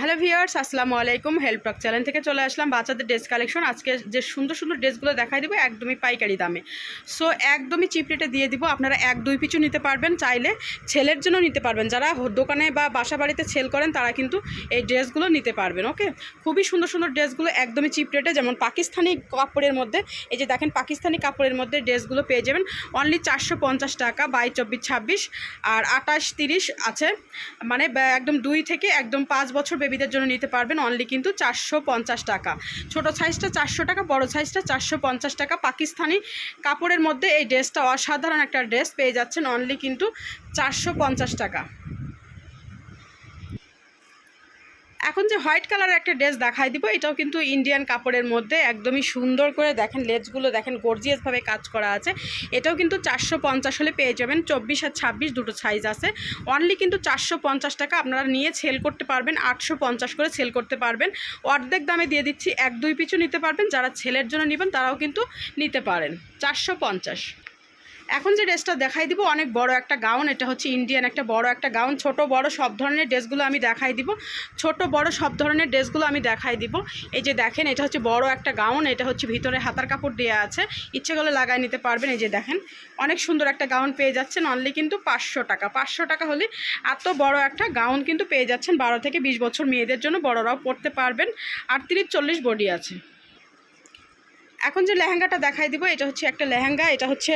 Hello viewers, আসসালামু আলাইকুম। Help টক channel থেকে চলে আসলাম বাচ্চাদের ড্রেস কালেকশন। আজকে যে সুন্দর সুন্দর ড্রেসগুলো দেখাই দিব, একদমই পাইকারি দামে। সো একদমই চিপ রেটে দিয়ে দিব। আপনারা এক, দুই পিছু নিতে পারবেন। চাইলে ছেলের জন্য নিতে পারবেন। যারা দোকানে বা বাসা বাড়িতে সেল করেন, তারা কিন্তু এই ড্রেসগুলো নিতে পারবেন ওকে খুবই সুন্দর সুন্দর ড্রেসগুলো একদমই চিপ রেটে যেমন পাকিস্তানি কাপড়ের মধ্যে, এই যে দেখেন পাকিস্তানি কাপড়ের মধ্যে ড্রেসগুলো পেয়ে যাবেন। অনলি চারশো পঞ্চাশ টাকা, বাই চব্বিশ ছাব্বিশ, আর আঠাশ তিরিশ আছে। মানে একদম দুই থেকে একদম পাঁচ বছর বেবিদের জন্য নিতে পারবেন অনলি কিন্তু চারশো পঞ্চাশ টাকা। ছোট সাইজটা চারশো টাকা, বড় সাইজটা চারশো পঞ্চাশ টাকা। পাকিস্তানি কাপড়ের মধ্যে এই ড্রেসটা অসাধারণ একটা ড্রেস পেয়ে যাচ্ছেন অনলি কিন্তু চারশো পঞ্চাশ টাকা। এখন যে হোয়াইট কালারের একটা ড্রেস দেখাই দিব, এটাও কিন্তু ইন্ডিয়ান কাপড়ের মধ্যে একদমই সুন্দর করে দেখেন লেজগুলো দেখেন গর্জিয়াসভাবে কাজ করা আছে। এটাও কিন্তু চারশো পঞ্চাশ হলে পেয়ে যাবেন, চব্বিশ আর ছাব্বিশ দুটো সাইজ আছে। অনলি কিন্তু চারশো পঞ্চাশ টাকা আপনারা নিয়ে সেল করতে পারবেন, আটশো পঞ্চাশ করে সেল করতে পারবেন। অর্ধেক দামে দিয়ে দিচ্ছি, এক দুই পিছু নিতে পারবেন, যারা ছেলের জন্য নেবেন তারাও কিন্তু নিতে পারেন, চারশো পঞ্চাশ। এখন যে ড্রেসটা দেখাই দিব, অনেক বড় একটা গাউন এটা হচ্ছে ইন্ডিয়ান একটা বড় একটা গাউন ছোট বড় সব ধরনের ড্রেসগুলো আমি দেখাই দিব। ছোট বড় সব ধরনের ড্রেসগুলো আমি দেখাই দিব। এই যে দেখেন, এটা হচ্ছে বড় একটা গাউন এটা হচ্ছে ভিতরে হাতার কাপড় দেওয়া আছে। ইচ্ছে করলে লাগাই নিতে পারবেন, এই যে দেখেন। অনেক সুন্দর একটা গাউন পেয়ে যাচ্ছেন অনলি কিন্তু পাঁচশো টাকা। পাঁচশো টাকা হলে এত বড় একটা গাউন কিন্তু পেয়ে যাচ্ছেন, বারো থেকে বিশ বছর মেয়েদের জন্য, বড়রাও পরতে পারবেন। আটত্রিশ চল্লিশ বডি আছে। এখন যে লেহেঙ্গাটা দেখাই দিব, এটা হচ্ছে একটা লেহেঙ্গা, এটা হচ্ছে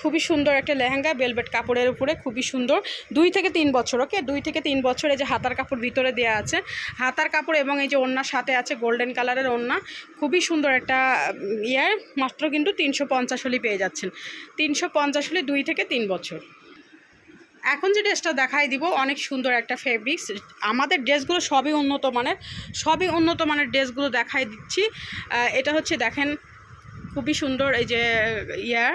খুবই সুন্দর একটা লেহেঙ্গা বেলভেট কাপড়ের উপরে খুবই সুন্দর। দুই থেকে তিন বছর ওকে দুই থেকে তিন বছর যে হাতার কাপড় ভিতরে দেওয়া আছে। হাতার কাপড় এবং এই যে ওড়নার সাথে আছে গোল্ডেন কালারের ওড়না, খুবই সুন্দর একটা ইয়ার, মাত্র কিন্তু তিনশো পঞ্চাশ হলে পেয়ে যাচ্ছেন। তিনশো পঞ্চাশ হলে দুই থেকে তিন বছর। এখন যে ড্রেসটা দেখাই দিব, অনেক সুন্দর একটা ফেব্রিক্স আমাদের ড্রেসগুলো সবই উন্নত মানের, সবই উন্নত মানের ড্রেসগুলো দেখাই দিচ্ছি। এটা হচ্ছে দেখেন, খুবই সুন্দর এই যে ইয়ার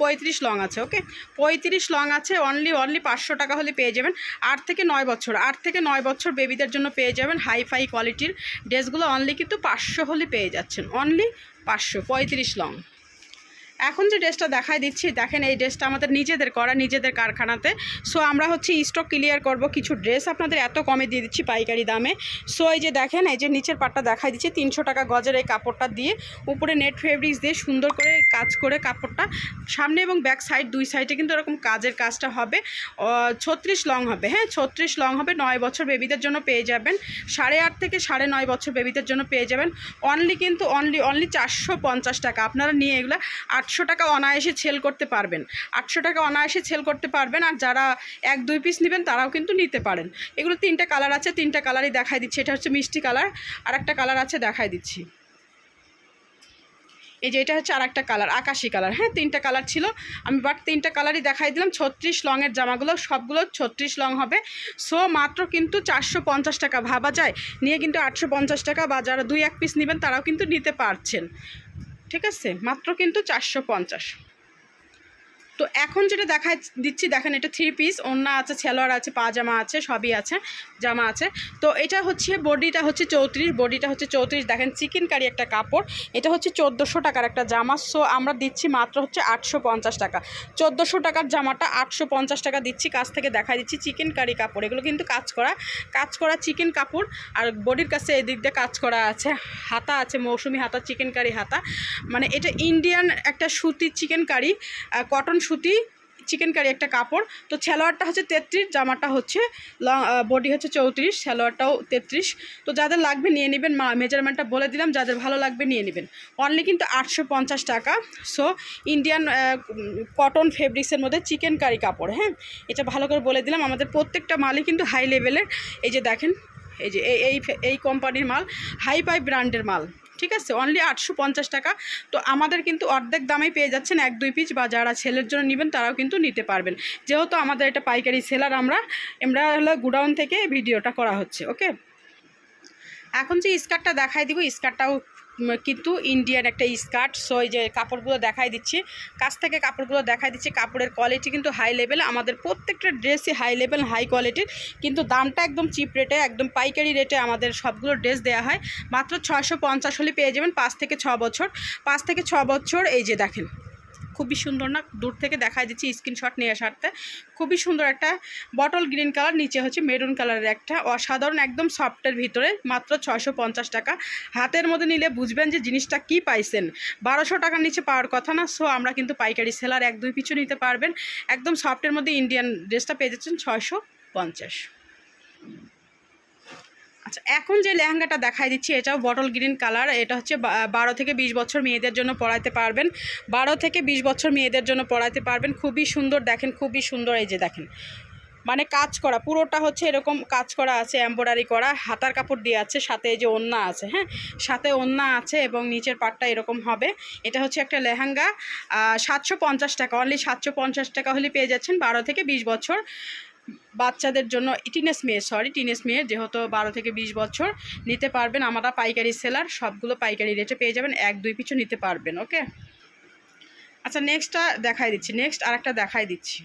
পঁয়ত্রিশ লং আছে ওকে পঁয়ত্রিশ লং আছে অনলি অনলি পাঁচশো টাকা হলে পেয়ে যাবেন। আট থেকে নয় বছর, আট থেকে নয় বছর বেবিদের জন্য পেয়ে যাবেন হাই ফাই কোয়ালিটির ড্রেসগুলো অনলি কিন্তু পাঁচশো হলে পেয়ে যাচ্ছেন অনলি পাঁচশো, পঁয়ত্রিশ লং। এখন যে ড্রেসটা দেখাই দিচ্ছি, দেখেন এই ড্রেসটা আমাদের নিজেদের করা, নিজেদের কারখানাতে। সো আমরা হচ্ছে স্টক ক্লিয়ার করব, কিছু ড্রেস আপনাদের এত কমে দিয়ে দিচ্ছি পাইকারি দামে। সো এই যে দেখেন, এই যে নিচের পাটটা দেখাই দিচ্ছি, তিনশো টাকা গজের এই কাপড়টা দিয়ে, উপরে নেট ফেব্রিক্স দিয়ে সুন্দর করে কাজ করে কাপড়টা, সামনে এবং ব্যাক সাইড দুই সাইডে কিন্তু এরকম কাজের কাজটা হবে। ছত্রিশ লং হবে হ্যাঁ ছত্রিশ লং হবে, নয় বছর বেবিদের জন্য পেয়ে যাবেন। সাড়ে আট থেকে সাড়ে নয় বছর বেবিদের জন্য পেয়ে যাবেন। অনলি কিন্তু অনলি অনলি চারশো পঞ্চাশ টাকা। আপনারা নিয়ে এগুলো আটশো টাকা অনায়াসে সেল করতে পারবেন। আটশো টাকা অনায়াসে সেল করতে পারবেন আর যারা এক, দুই পিস নেবেন তারাও কিন্তু নিতে পারেন। এগুলো তিনটা কালার আছে, তিনটা কালারই দেখাই দিচ্ছি। এটা হচ্ছে মিষ্টি কালার আর একটা কালার আছে দেখাই দিচ্ছি। এই যে এটা হচ্ছে আর একটা কালার আকাশি কালার হ্যাঁ তিনটা কালার ছিল। আমি বাট তিনটা কালারই দেখাই দিলাম। ছত্রিশ লংয়ের জামাগুলো, সবগুলো ছত্রিশ লং হবে। সো মাত্র কিন্তু চারশো পঞ্চাশ টাকা ভাবা যায়। নিয়ে কিন্তু আটশো পঞ্চাশ টাকা বা যারা দুই, এক পিস নেবেন তারাও কিন্তু নিতে পারছেন। ঠিক আছে? মাত্র কিন্তু চারশো পঞ্চাশ। তো এখন যেটা দেখাই দিচ্ছি, দেখেন এটা থ্রি পিস ওন্না আছে ছেলোয়ার আছে পাজামা আছে, সবই আছে, জামা আছে। তো এটা হচ্ছে, বডিটা হচ্ছে চৌত্রিশ, বডিটা হচ্ছে চৌত্রিশ। দেখেন চিকেন কারি একটা কাপড়, এটা হচ্ছে চোদ্দোশো টাকার একটা জামা। সো আমরা দিচ্ছি মাত্র হচ্ছে আটশো পঞ্চাশ টাকা। চোদ্দোশো টাকার জামাটা আটশো পঞ্চাশ টাকা দিচ্ছি, কাছ থেকে দেখাই দিচ্ছি চিকেন কারি কাপড়। এগুলো কিন্তু কাজ করা কাজ করা চিকেন কাপড়, আর বডির কাছে এদিক দিয়ে কাজ করা আছে, হাতা আছে, মৌসুমি হাতা চিকেন কারি হাতা। মানে এটা ইন্ডিয়ান একটা সুতির চিকেন কারি কটন সুতি চিকেন কারি একটা কাপড়। তো ছেলোয়ারটা হচ্ছে তেত্রিশ, জামাটা হচ্ছে লং বডি হচ্ছে চৌত্রিশ, ছেলোয়ারটাও তেত্রিশ। তো যাদের লাগবে নিয়ে নেবেন, মা মেজারমেন্টটা বলে দিলাম, যাদের ভালো লাগবে নিয়ে নেবেন। অনলি কিন্তু আটশো পঞ্চাশ টাকা। সো ইন্ডিয়ান কটন ফেব্রিক্সের মধ্যে চিকেন কারি কাপড় হ্যাঁ? এটা ভালো করে বলে দিলাম। আমাদের প্রত্যেকটা মালই কিন্তু হাই লেভেলের এই যে দেখেন, এই যে, এই এই কোম্পানির মাল হাই পাই ব্র্যান্ডের মাল। ঠিক আছে? অনলি আটশো পঞ্চাশ টাকা। তো আমাদের কিন্তু অর্ধেক দামেই পেয়ে যাচ্ছেন এক, দুই পিস বা যারা ছেলের জন্য নেবেন তারাও কিন্তু নিতে পারবেন। যেহেতু আমাদের এটা পাইকারি সেলার আমরা আমরা হলো গুডাউন থেকে ভিডিওটা করা হচ্ছে ওকে এখন যে স্কার্টটা দেখাই দিব, স্কার্টটাও কিন্তু ইন্ডিয়ান একটা স্কার্ট সো এই যে কাপড়গুলো দেখাই দিচ্ছি। কাছ থেকে কাপড়গুলো দেখাই দিচ্ছি, কাপড়ের কোয়ালিটি কিন্তু হাই লেভেল আমাদের প্রত্যেকটা ড্রেসই হাই লেভেল হাই কোয়ালিটির কিন্তু দামটা একদম চিপ রেটে একদম পাইকারি রেটে আমাদের সবগুলো ড্রেস দেওয়া হয়। মাত্র ছয়শো পঞ্চাশ হলে পেয়ে যাবেন পাঁচ থেকে ছ বছর। পাঁচ থেকে ছ বছর, এই যে দেখেন। খুবই সুন্দর না, দূর থেকে দেখাই দিচ্ছি স্ক্রিনশট নিয়ে আসারতে খুবই সুন্দর একটা বটল গ্রিন কালার নিচে হচ্ছে মেরুন কালারের একটা। অসাধারণ, একদম সফটের ভিতরে, মাত্র ছয়শো পঞ্চাশ টাকা। হাতের মধ্যে নিলে বুঝবেন যে জিনিসটা কি পাইছেন। বারোশো টাকার নিচে পাওয়ার কথা না সো আমরা কিন্তু পাইকারি সেলার এক দুই পিছু নিতে পারবেন। একদম সফটের মধ্যে ইন্ডিয়ান ড্রেসটা পেয়ে যাচ্ছেন ছয়শো পঞ্চাশ। আচ্ছা এখন যে লেহেঙ্গাটা দেখাই দিচ্ছি, এটাও বটল গ্রিন কালার। এটা হচ্ছে বারো থেকে বিশ বছর মেয়েদের জন্য পড়াইতে পারবেন। বারো থেকে বিশ বছর মেয়েদের জন্য পড়াইতে পারবেন। খুবই সুন্দর দেখেন, খুবই সুন্দর এই যে দেখেন। মানে কাজ করা, পুরোটা হচ্ছে এরকম কাজ করা আছে এম্ব্রয়ডারি করা, হাতার কাপড় দিয়ে আছে, সাথে এই যে ওন্না আছে হ্যাঁ? সাথে ওন্না আছে এবং নিচের পাটটা এরকম হবে। এটা হচ্ছে একটা লেহেঙ্গা সাতশো পঞ্চাশ টাকা অনলি সাতশো পঞ্চাশ টাকা হলে পেয়ে যাচ্ছেন বারো থেকে বিশ বছর। বাচ্চাদের জন্য টিনেস মেয়ে সরি টিনেস মেয়ে যেহেতু বারো থেকে বিশ বছর, নিতে পারবেন। আমরা পাইকারি সেলার সবগুলো পাইকারি রেটে পেয়ে যাবেন, এক, দুই পিছু নিতে পারবেন ওকে আচ্ছা নেক্সটটা দেখাই দিচ্ছি নেক্সট আরেকটা দেখাই দিচ্ছি।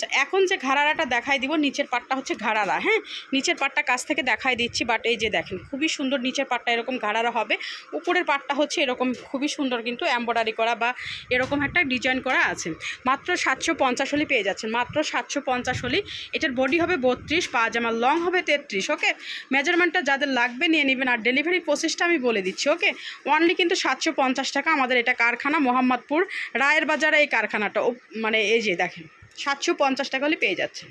আচ্ছা এখন যে ঘাড়ারাটা দেখাই দিব, নিচের পাটটা হচ্ছে ঘাড়ারা হ্যাঁ? নিচের পাটটা কাছ থেকে দেখাই দিচ্ছি বাট এই যে দেখেন, খুবই সুন্দর নিচের পাটটা এরকম ঘাড়ারা হবে। উপরের পাটটা হচ্ছে এরকম খুবই সুন্দর কিন্তু এম্ব্রয়ডারি করা বা এরকম একটা ডিজাইন করা আছে। মাত্র সাতশো পঞ্চাশ হলে পেয়ে যাচ্ছেন, মাত্র সাতশো পঞ্চাশ হলে এটার বডি হবে বত্রিশ পাজামার লং হবে তেত্রিশ ওকে মেজারমেন্টটা যাদের লাগবে নিয়ে নেবেন, আর ডেলিভারি প্রসেসটা আমি বলে দিচ্ছি ওকে অনলি কিন্তু সাতশো পঞ্চাশ টাকা আমাদের এটা কারখানা মোহাম্মদপুর রায়ের বাজারে এই কারখানাটা মানে এই যে দেখেন। সাতশো পঞ্চাশ টাকা হলে পেয়ে যাচ্ছে।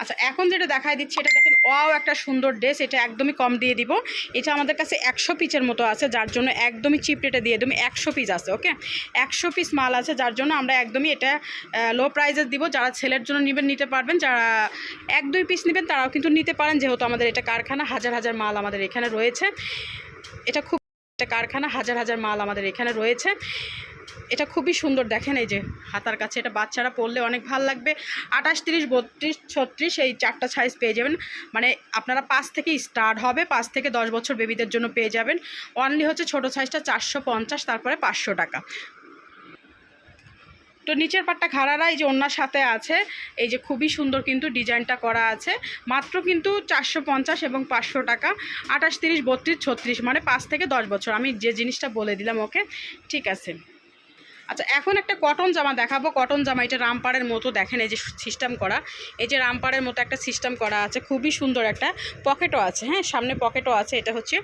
আচ্ছা এখন যেটা দেখাই দিচ্ছি, এটা দেখেন, ওয়াও একটা সুন্দর ড্রেস, এটা একদমই কম দিয়ে দিব। এটা আমাদের কাছে একশো পিসের মতো আছে, যার জন্য একদমই চিপ রেটে দিয়ে দেবো, একশো পিস আছে, ওকে? একশো পিস মাল আছে, যার জন্য আমরা একদমই এটা লো প্রাইজে দিব। যারা ছেলের জন্য নেবেন, নিতে পারবেন, যারা এক দুই পিস নেবেন, তারাও কিন্তু নিতে পারেন। যেহেতু আমাদের এটা কারখানা, হাজার হাজার মাল আমাদের এখানে রয়েছে। এটা খুব একটা কারখানা, হাজার হাজার মাল আমাদের এখানে রয়েছে। এটা খুবই সুন্দর। দেখেন এই যে হাতার কাছে এটা বাচ্চারা পরলে অনেক ভালো লাগবে। আঠাশ, তিরিশ, বত্রিশ, ছত্রিশ এই চারটা সাইজ পেয়ে যাবেন। মানে আপনারা পাঁচ থেকে স্টার্ট হবে, পাঁচ থেকে দশ বছর বেবিদের জন্য পেয়ে যাবেন। অনলি হচ্ছে ছোট সাইজটা চারশো পঞ্চাশ, তারপরে পাঁচশো টাকা। তো নিচের পাটটা খাড়ারা এই যে ওনার সাথে আছে। এই যে খুবই সুন্দর কিন্তু ডিজাইনটা করা আছে। মাত্র কিন্তু চারশো পঞ্চাশ এবং পাঁচশো টাকা। আঠাশ, তিরিশ, বত্রিশ, ছত্রিশ মানে পাঁচ থেকে দশ বছর। আমি যে জিনিসটা বলে দিলাম ওকে, ঠিক আছে। আচ্ছা এখন একটা কটন জামা দেখাবো। কটন জামা এটা রামপাড়ের মতো দেখেন, এই যে সিস্টেম করা। এই যে রামপাড়ের মতো একটা সিস্টেম করা আছে, খুবই সুন্দর একটা। পকেটও আছে হ্যাঁ সামনে পকেটও আছে। এটা হচ্ছে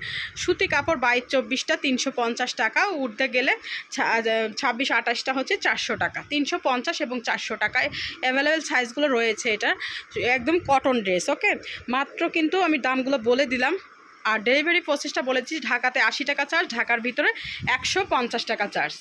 সুতি কাপড় বাইশ চব্বিশটা, তিনশো পঞ্চাশ টাকা। উঠতে গেলে ছাব্বিশ আঠাশটা হচ্ছে চারশো টাকা। তিনশো পঞ্চাশ এবং চারশো টাকায় অ্যাভেলেবেল সাইজগুলো রয়েছে এটা। একদম কটন ড্রেস ওকে মাত্র কিন্তু আমি দামগুলো বলে দিলাম। আর ডেলিভারি প্রসেসটা বলেছি, ঢাকাতে আশি টাকা চার্জ ঢাকার ভিতরে একশো পঞ্চাশ টাকা চার্জ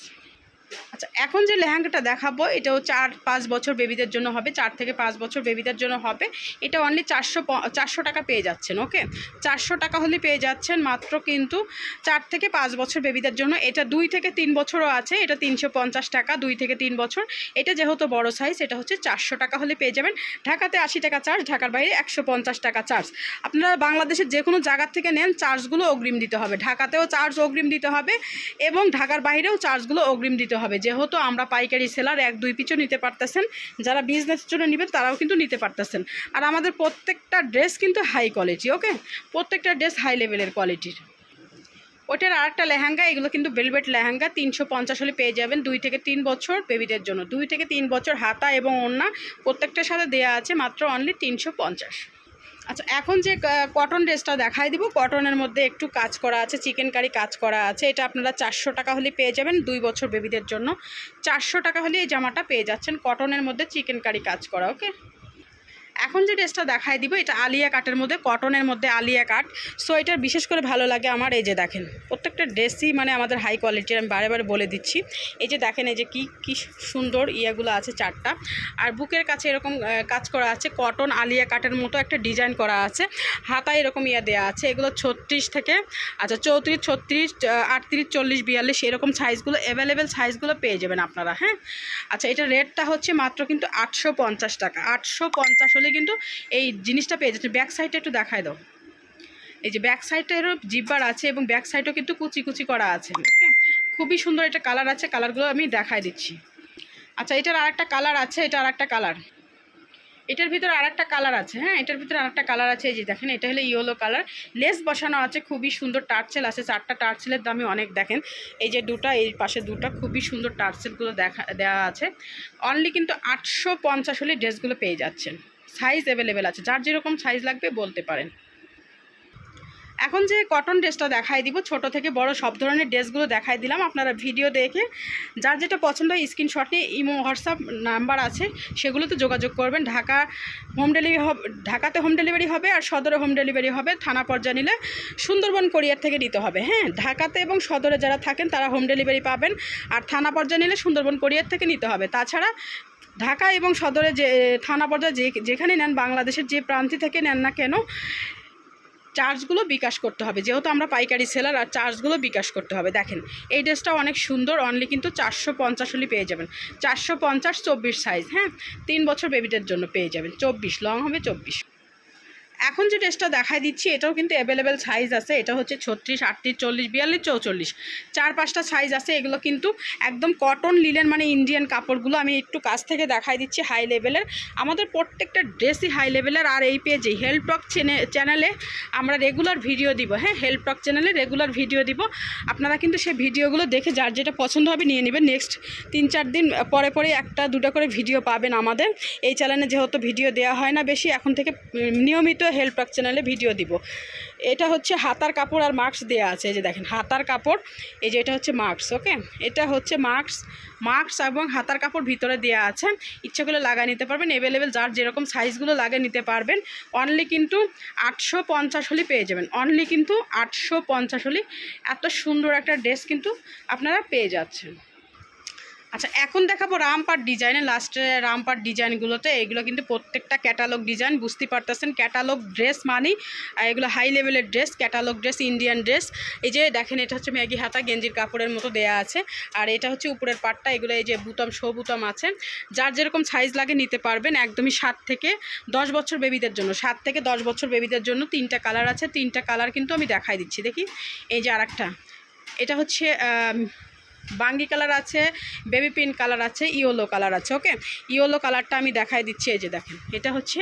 আচ্ছা এখন যে লেহেঙ্গাটা দেখাবো এটাও চার পাঁচ বছর বেবিদের জন্য হবে, চার থেকে পাঁচ বছর বেবিদের জন্য হবে। এটা অনলি চারশো চারশো টাকা পেয়ে যাচ্ছেন ওকে চারশো টাকা হলে পেয়ে যাচ্ছেন মাত্র কিন্তু চার থেকে পাঁচ বছর বেবিদের জন্য। এটা দুই থেকে তিন বছরও আছে, এটা তিনশো পঞ্চাশ টাকা, দুই থেকে তিন বছর। এটা যেহেতু বড় সাইজ এটা হচ্ছে চারশো টাকা হলে পেয়ে যাবেন। ঢাকাতে আশি টাকা চার্জ ঢাকার বাইরে একশো পঞ্চাশ টাকা চার্জ আপনারা বাংলাদেশের যে কোনো জায়গার থেকে নেন চার্জগুলো অগ্রিম দিতে হবে। ঢাকাতেও চার্জ অগ্রিম দিতে হবে এবং ঢাকার বাইরেও চার্জগুলো অগ্রিম দিতে হবে। যেহেতু আমরা পাইকারি সেলার এক, দুই পিছু নিতে পারতেছেন, যারা বিজনেসের জন্য নেবেন তারাও কিন্তু নিতে পারতেছেন। আর আমাদের প্রত্যেকটা ড্রেস কিন্তু হাই কোয়ালিটি ওকে প্রত্যেকটা ড্রেস হাই লেভেলের কোয়ালিটির ওটার আরেকটা লেহেঙ্গা, এগুলো কিন্তু ভেলভেট লেহেঙ্গা, তিনশো পঞ্চাশ হলে পেয়ে যাবেন দুই থেকে তিন বছর বেবিদের জন্য। দুই থেকে তিন বছর হাতা এবং ওড়না প্রত্যেকটার সাথে দেয়া আছে মাত্র অনলি তিনশো পঞ্চাশ। আচ্ছা এখন যে কটন ড্রেসটা দেখাই দিব কটনের মধ্যে একটু কাজ করা আছে চিকেন কারি কাজ করা আছে, এটা আপনারা চারশো টাকা হলে পেয়ে যাবেন দুই বছর বেবিদের জন্য। চারশো টাকা হলে এই জামাটা পেয়ে যাচ্ছেন কটনের মধ্যে চিকেন কারি কাজ করা ওকে এখন যে ড্রেসটা দেখাই দিব, এটা আলিয়া কাটের মধ্যে কটনের মধ্যে আলিয়া কাট সো এটার বিশেষ করে ভালো লাগে আমার, এই যে দেখেন, প্রত্যেকটা ড্রেসই মানে আমাদের হাই কোয়ালিটির আমি বারে বারে বলে দিচ্ছি। এই যে দেখেন, এই যে কি কি সুন্দর ইয়েগুলো আছে চারটা। আর বুকের কাছে এরকম কাজ করা আছে কটন আলিয়া কাটের মতো একটা ডিজাইন করা আছে। হাতায় এরকম ইয়ে দেওয়া আছে, এগুলো ছত্রিশ থেকে আচ্ছা চৌত্রিশ, ছত্রিশ আটত্রিশ, চল্লিশ, বিয়াল্লিশ, এরকম সাইজগুলো অ্যাভেলেবেল সাইজগুলো পেয়ে যাবেন আপনারা হ্যাঁ? আচ্ছা এটা রেটটা হচ্ছে মাত্র কিন্তু আটশো পঞ্চাশ টাকা, আটশো পঞ্চাশ হলে কিন্তু এই জিনিসটা পেয়ে যাচ্ছে। ব্যাক সাইডটা একটু দেখায় দাও। এই যে ব্যাক সাইডটা এরও জিব্বার আছে এবং ব্যাক সাইডও কিন্তু কুচি কুচি করা আছে, ওকে? খুবই সুন্দর এটা কালার আছে, কালারগুলো আমি দেখাই দিচ্ছি। আচ্ছা এটার আর একটা কালার আছে, এটা আর একটা কালার। এটার ভিতরে আর একটা কালার আছে হ্যাঁ? এটার ভিতরে আর একটা কালার আছে, এই যে দেখেন, এটা হলো ইয়েলো কালার। লেস বসানো আছে, খুবই সুন্দর টার্চেল আছে, চারটা টার্চেলের দামে অনেক, দেখেন। এই যে দুটা, এই পাশে দুটা, খুবই সুন্দর টার্চেলগুলো দেখা দেওয়া আছে। অনলি কিন্তু আটশো পঞ্চাশ হলে ড্রেসগুলো পেয়ে যাচ্ছেন। সাইজ অ্যাভেলেবেল আছে। যার যেরকম সাইজ লাগবে বলতে পারেন। এখন যে কটন ড্রেসটা দেখাই দিব, ছোট থেকে বড় সব ধরনের ড্রেসগুলো দেখাই দিলাম। আপনারা ভিডিও দেখে, যার যেটা পছন্দ হয় স্ক্রিনশট নিয়ে, ইমো, হোয়াটসঅ্যাপ নাম্বার আছে, সেগুলোতে যোগাযোগ করবেন। ঢাকা হোম ডেলিভারি ঢাকাতে হোম ডেলিভারি হবে আর সদরে হোম ডেলিভারি হবে। থানা পর্যায়ে নিলে সুন্দরবন কোরিয়ার থেকে নিতে হবে। হ্যাঁ ঢাকাতে এবং সদরে যারা থাকেন, তারা হোম ডেলিভারি পাবেন। আর থানা পর্যায়ে নিলে সুন্দরবন কোরিয়ার থেকে নিতে হবে। তাছাড়া ঢাকা এবং সদরে যে থানা পর্যায়ে যে যেখানে নেন, বাংলাদেশের যে প্রান্তে থেকে নেন না কেন, চার্জগুলো বিকাশ করতে হবে। যেহেতু আমরা পাইকারি সেলার, আর চার্জগুলো বিকাশ করতে হবে। দেখেন, এই ড্রেসটাও অনেক সুন্দর অনলি কিন্তু চারশো পঞ্চাশ হলে পেয়ে যাবেন। চারশো পঞ্চাশ চব্বিশ সাইজ হ্যাঁ? তিন বছর বেবিটার জন্য পেয়ে যাবেন। চব্বিশ লং হবে চব্বিশ। এখন যে ড্রেসটা দেখাই দিচ্ছি এটাও কিন্তু অ্যাভেলেবেল সাইজ আছে। এটা হচ্ছে ছত্রিশ আটত্রিশ চল্লিশ বিয়াল্লিশ চৌচল্লিশ। চার পাঁচটা সাইজ আছে এগুলো কিন্তু একদম কটন লিলেন মানে ইন্ডিয়ান কাপড়গুলো আমি একটু কাছ থেকে দেখাই দিচ্ছি হাই লেভেলের আমাদের প্রত্যেকটা ড্রেসই হাই লেভেলের আর এই পেজে হেল্পটক চ্যানেলে আমরা রেগুলার ভিডিও দিব। হ্যাঁ হেল্পটক চ্যানেলে রেগুলার ভিডিও দিব। আপনারা কিন্তু সেই ভিডিওগুলো দেখে যার যেটা পছন্দ হবে নিয়ে নেবেন। নেক্সট তিন চার দিন পরে পরে একটা দুটো করে ভিডিও পাবেন আমাদের। এই চ্যানেলে যেহেতু ভিডিও দেওয়া হয় না বেশি এখন থেকে উম, নিয়মিত হেল্পটক চ্যানেলে ভিডিও দিব। এটা হচ্ছে হাতার কাপড় আর মাস্ক দেওয়া আছে, এই যে দেখেন, হাতার কাপড়, এই যে এটা হচ্ছে মাস্ক ওকে এটা হচ্ছে মাস্ক মাস্ক এবং হাতার কাপড় ভিতরে দেওয়া আছে। ইচ্ছে করলে লাগাই নিতে পারবেন অ্যাভেলেবেল যার যেরকম সাইজগুলো লাগে নিতে পারবেন। অনলি কিন্তু আটশো পঞ্চাশ হলে পেয়ে যাবেন। অনলি কিন্তু আটশো পঞ্চাশ হলে এত সুন্দর একটা ড্রেস কিন্তু আপনারা পেয়ে যাচ্ছেন। আচ্ছা এখন দেখাবো রামপাট ডিজাইনের লাস্টে রামপাট ডিজাইনগুলোতে এগুলো কিন্তু প্রত্যেকটা ক্যাটালগ ডিজাইন বুঝতে পারতেছেন। ক্যাটালগ ড্রেস মানি আর এগুলো হাই লেভেলের dress catalogue dress Indian dress এই যে দেখেন, এটা হচ্ছে ম্যাগি হাতা, গেঞ্জির কাপড়ের মতো দেয়া আছে। আর এটা হচ্ছে উপরের পাটটা, এগুলো এই যে বুতাম শো বুতাম আছে। যার যেরকম সাইজ লাগে নিতে পারবেন, একদমই সাত থেকে দশ বছর বেবিদের জন্য। সাত থেকে দশ বছর বেবিদের জন্য তিনটা কালার আছে। তিনটা কালার কিন্তু আমি দেখাই দিচ্ছি। দেখি, এই যে আরেকটা। এটা হচ্ছে বাঙ্গি কালার আছে, বেবি পিঙ্ক কালার আছে, ইয়েলো কালার আছে, ওকে? ইয়েলো কালারটা আমি দেখাই দিচ্ছি, এই যে দেখেন, এটা হচ্ছে,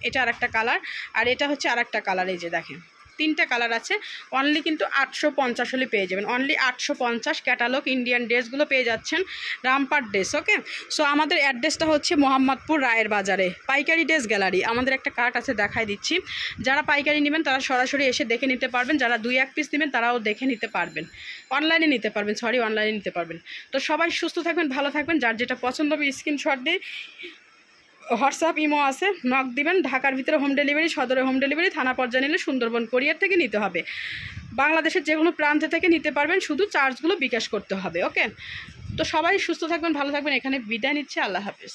এটা আর একটা কালার, আর এটা হচ্ছে আর একটা কালার, এই যে দেখেন। তিনটা কালার আছে। অনলি কিন্তু আটশো পঞ্চাশ হলে পেয়ে যাবেন। অনলি আটশো পঞ্চাশ ক্যাটালগ ইন্ডিয়ান ড্রেসগুলো পেয়ে যাচ্ছেন রামপার ড্রেস ওকে সো আমাদের অ্যাড্রেসটা হচ্ছে মোহাম্মদপুর রায়ের বাজারে, পাইকারি ড্রেস গ্যালারি আমাদের একটা কার্ট আছে, দেখাই দিচ্ছি। যারা পাইকারি নেবেন, তারা সরাসরি এসে দেখে নিতে পারবেন। যারা দুই, এক পিস নেবেন, তারাও দেখে নিতে পারবেন। অনলাইনে নিতে পারবেন সরি অনলাইনে নিতে পারবেন। তো সবাই সুস্থ থাকবেন, ভালো থাকবেন। যার যেটা পছন্দ হবে স্ক্রিনশট দিয়ে হোয়াটসঅ্যাপ, ইমো আছে নক দিবেন, ঢাকার ভিতরে হোম ডেলিভারি সদরে হোম ডেলিভারি থানা পর্যায়ে নিলে সুন্দরবন কোরিয়ার থেকে নিতে হবে। বাংলাদেশের যে কোনো প্রান্ত থেকে নিতে পারবেন, শুধু চার্জগুলো বিকাশ করতে হবে ওকে তো সবাই সুস্থ থাকবেন, ভালো থাকবেন, এখানে বিদায় নিচ্ছে, আল্লাহ হাফেজ।